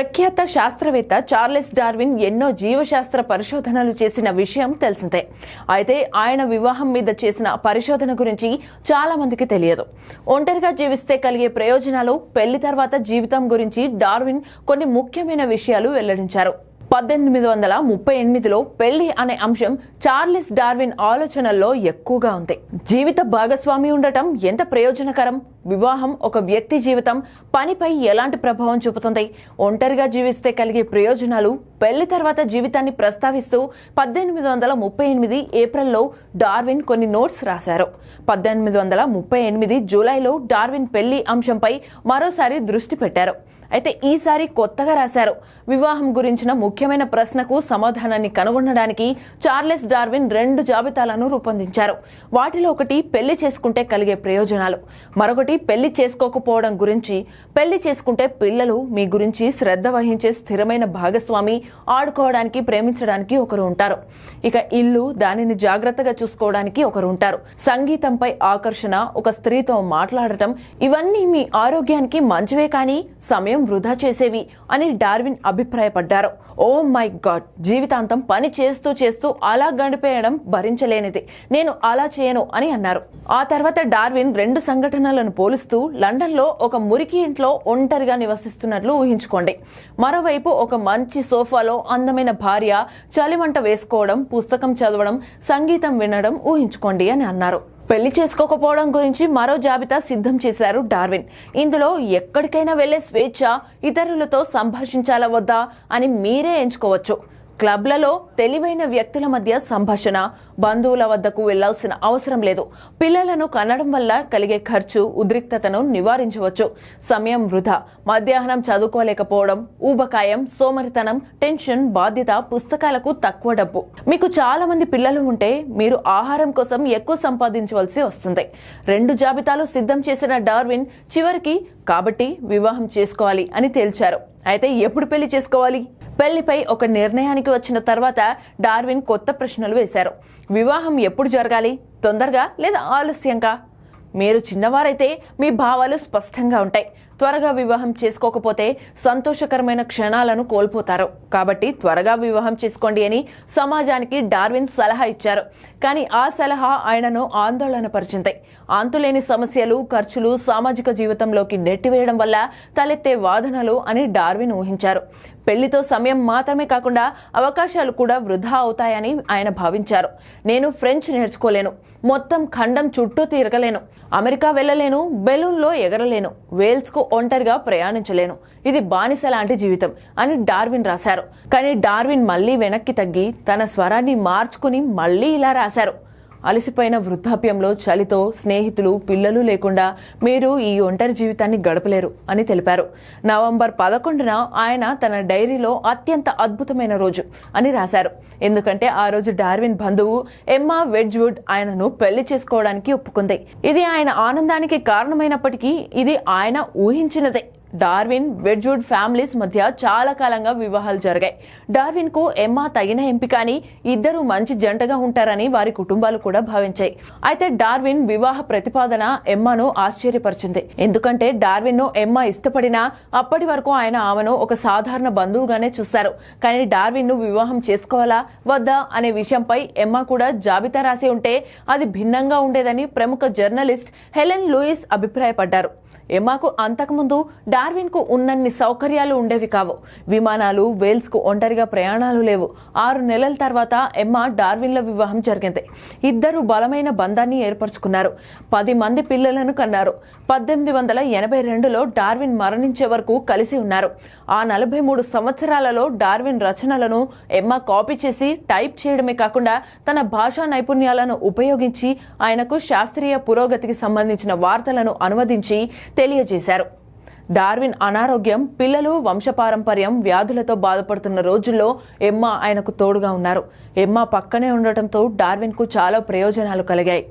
ప్రఖ్యాత శాస్త్రవేత్త Charles Darwin ఎన్నో జీవశాస్త్ర పరిశోధనలు చేసిన విషయం తెలిసిందే. అయితే ఆయన వివాహం మీద చేసిన పరిశోధన గురించి చాలా మందికి తెలియదు. ఒంటరిగా జీవిస్తే కలిగే ప్రయోజనాలు పెళ్ళి తర్వాత జీవితం గురించి డార్విన్ కొన్ని ముఖ్యమైన విషయాలు వెల్లడించారు. పద్దెనిమిది వందల ముప్పై ఎనిమిదిలో పెళ్ళి అనే అంశం చార్లెస్ డార్విన్ ఆలోచనల్లో ఎక్కువగా ఉంది. జీవిత భాగస్వామి ఉండటం ఎంత ప్రయోజనకరం? వివాహం ఒక వ్యక్తి జీవితం పనిపై ఎలాంటి ప్రభావం చూపుతుంది? ఒంటరిగా జీవిస్తే కలిగే ప్రయోజనాలు పెళ్ళి తర్వాత జీవితాన్ని ప్రస్తావిస్తూ పద్దెనిమిది వందల ముప్పై ఎనిమిది ఏప్రిల్లో డార్విన్ కొన్ని నోట్స్ రాశారు. పద్దెనిమిది వందల ముప్పై ఎనిమిది జూలైలో డార్విన్ పెళ్ళి అంశంపై మరోసారి దృష్టి పెట్టారు. అయితే ఈసారి కొత్తగా రాశారు. వివాహం గురించిన ముఖ్యమైన ప్రశ్నకు సమాధానాన్ని కనుగొనడానికి చార్లెస్ డార్విన్ రెండు జాబితాలను రూపొందించారు. వాటిలో ఒకటి పెళ్ళి చేసుకుంటే కలిగే ప్రయోజనాలు మరొకటి పెళ్ళి చేసుకోకపోవడం గురించి పెళ్ళి చేసుకుంటే పిల్లలు మీ గురించి శ్రద్ధ వహించే స్థిరమైన భాగస్వామి ఆడుకోవడానికి ప్రేమించడానికి ఒకరు ఉంటారు. ఇక ఇల్లు దానిని జాగ్రత్తగా చూసుకోవడానికి ఒకరు ఉంటారు. సంగీతంపై ఆకర్షణ ఒక స్త్రీతో మాట్లాడటం ఇవన్నీ మీ ఆరోగ్యానికి మంచివే కానీ సమయం వృధా చేసేవి అని డార్విన్ అభిప్రాయపడ్డారు. Oh my God! జీవితాంతం పని చేస్తూ చేస్తూ అలా గడిపేయడం భరించలేనిది. నేను అలా చేయను అని అన్నారు. ఆ తర్వాత డార్విన్ రెండు సంఘటనలను పోలుస్తూ లండన్లో ఒక మురికి ఇంట్లో ఒంటరిగా నివసిస్తున్నట్లు ఊహించుకోండి. మరోవైపు ఒక మంచి సోఫాలో అందమైన భార్య చలిమంట వేసుకోవడం పుస్తకం చదవడం సంగీతం వినడం ఊహించుకోండి అని అన్నారు. పెళ్ళి చేసుకోకపోవడం గురించి మరో జాబితా సిద్ధం చేశారు డార్విన్. ఇందులో ఎక్కడికైనా వెళ్ళే స్వేచ్ఛ ఇతరులతో సంభాషించాలా వద్దా అని మీరే ఎంచుకోవచ్చు. క్లబ్లలో తెలివైన వ్యక్తుల మధ్య సంభాషణ బంధువుల వద్దకు వెళ్ళాల్సిన అవసరం లేదు. పిల్లలను కనడం వల్ల కలిగే ఖర్చు ఉద్రిక్తతను నివారించవచ్చు. సమయం వృధా. మధ్యాహ్నం చదువుకోలేకపోవడం ఊబకాయం సోమరితనం టెన్షన్ బాధ్యత పుస్తకాలకు తక్కువ డబ్బు. మీకు చాలా మంది పిల్లలు ఉంటే మీరు ఆహారం కోసం ఎక్కువ సంపాదించవలసి వస్తుంది. రెండు జాబితాలు సిద్ధం చేసిన డార్విన్ చివరికి కాబట్టి వివాహం చేసుకోవాలి అని తేల్చారు. అయితే ఎప్పుడు పెళ్ళి చేసుకోవాలి? పెళ్ళిపై ఒక నిర్ణయానికి వచ్చిన తర్వాత డార్విన్ కొత్త ప్రశ్నలు వేశారు. వివాహం ఎప్పుడు జరగాలి? తొందరగా లేదా ఆలస్యంగా? మీరు చిన్నవారైతే మీ భావాలు స్పష్టంగా ఉంటాయి. త్వరగా వివాహం చేసుకోకపోతే సంతోషకరమైన క్షణాలను కోల్పోతారు. కాబట్టి త్వరగా వివాహం చేసుకోండి అని సమాజానికి డార్విన్ సలహా ఇచ్చారు. కానీ ఆ సలహా ఆయనను ఆందోళన పరిచింది అంతులేని సమస్యలు ఖర్చులు సామాజిక జీవితంలోకి నెట్టివేయడం వల్ల తలెత్తే వాదనలు అని డార్విన్ ఊహించారు. పెళ్ళితో సమయం మాత్రమే కాకుండా అవకాశాలు కూడా వృధా అవుతాయని ఆయన భావించారు. నేను ఫ్రెంచ్ నేర్చుకోలేను. మొత్తం ఖండం చుట్టూ తిరగలేను. అమెరికా వెళ్ళలేను. బెలూన్లో ఎగరలేను. వేల్స్కు ఒంటరిగా ప్రయాణించలేను. ఇది బానిస లాంటి జీవితం అని డార్విన్ రాశారు. కానీ డార్విన్ మళ్ళీ వెనక్కి తగ్గి తన స్వరాన్ని మార్చుకుని మళ్ళీ ఇలా రాశారు. అలసిపోయిన వృద్ధాప్యంలో చలితో స్నేహితులు పిల్లలు లేకుండా మీరు ఈ ఒంటరి జీవితాన్ని గడపలేరు అని తెలిపారు. నవంబర్ పదకొండున ఆయన తన డైరీలో అత్యంత అద్భుతమైన రోజు అని రాశారు. ఎందుకంటే ఆ రోజు డార్విన్ బంధువు ఎమ్మా వెడ్జ్వుడ్ ఆయనను పెళ్ళి చేసుకోవడానికి ఒప్పుకుంది. ఇది ఆయన ఆనందానికి కారణమైనప్పటికీ ఇది ఆయన ఊహించినదే. డార్విన్ వెడ్జ్వుడ్ ఫ్యామిలీస్ మధ్య చాలా కాలంగా వివాహాలు జరిగాయి. డార్విన్కు ఎమ్మా తగిన ఎంపిక అని ఇద్దరు మంచి జంటగా ఉంటారని వారి కుటుంబాలు కూడా భావించాయి. అయితే డార్విన్ వివాహ ప్రతిపాదన ఎమ్మాను ఆశ్చర్యపరిచింది. ఎందుకంటే డార్విన్ను ఎమ్మా ఇష్టపడినా అప్పటి వరకు ఆయన ఆమెను ఒక సాధారణ బంధువుగానే చూశారు. కానీ డార్విన్ను వివాహం చేసుకోవాలా వద్దా అనే విషయంపై ఎమ్మా కూడా జాబితా రాసి ఉంటే అది భిన్నంగా ఉండేదని ప్రముఖ జర్నలిస్ట్ హెలెన్ లూయిస్ అభిప్రాయపడ్డారు. ఎమ్మాకు అంతకుముందు డా డార్విన్కు ఉన్నన్ని సౌకర్యాలు ఉండేవి కావు. విమానాలు వేల్స్కు ఒంటరిగా ప్రయాణాలు లేవు. ఆరు నెలల తర్వాత ఎమ్మా డార్విన్ల వివాహం జరిగింది. ఇద్దరు బలమైన బంధాన్ని ఏర్పరచుకున్నారు. పది మంది పిల్లలను కన్నారు. పద్దెనిమిది వందల ఎనభై రెండులో డార్విన్ మరణించే వరకు కలిసి ఉన్నారు. ఆ నలభై మూడు సంవత్సరాలలో డార్విన్ రచనలను ఎమ్మా కాపీ చేసి టైప్ చేయడమే కాకుండా తన భాషా నైపుణ్యాలను ఉపయోగించి ఆయనకు శాస్త్రీయ పురోగతికి సంబంధించిన వార్తలను అనువదించి తెలియజేశారు. డార్విన్ అనారోగ్యం పిల్లలు వంశపారంపర్యం వ్యాధులతో బాధపడుతున్న రోజుల్లో ఎమ్మా ఆయనకు తోడుగా ఉన్నారు. ఎమ్మా పక్కనే ఉండటంతో డార్విన్కు చాలా ప్రయోజనాలు కలిగాయి.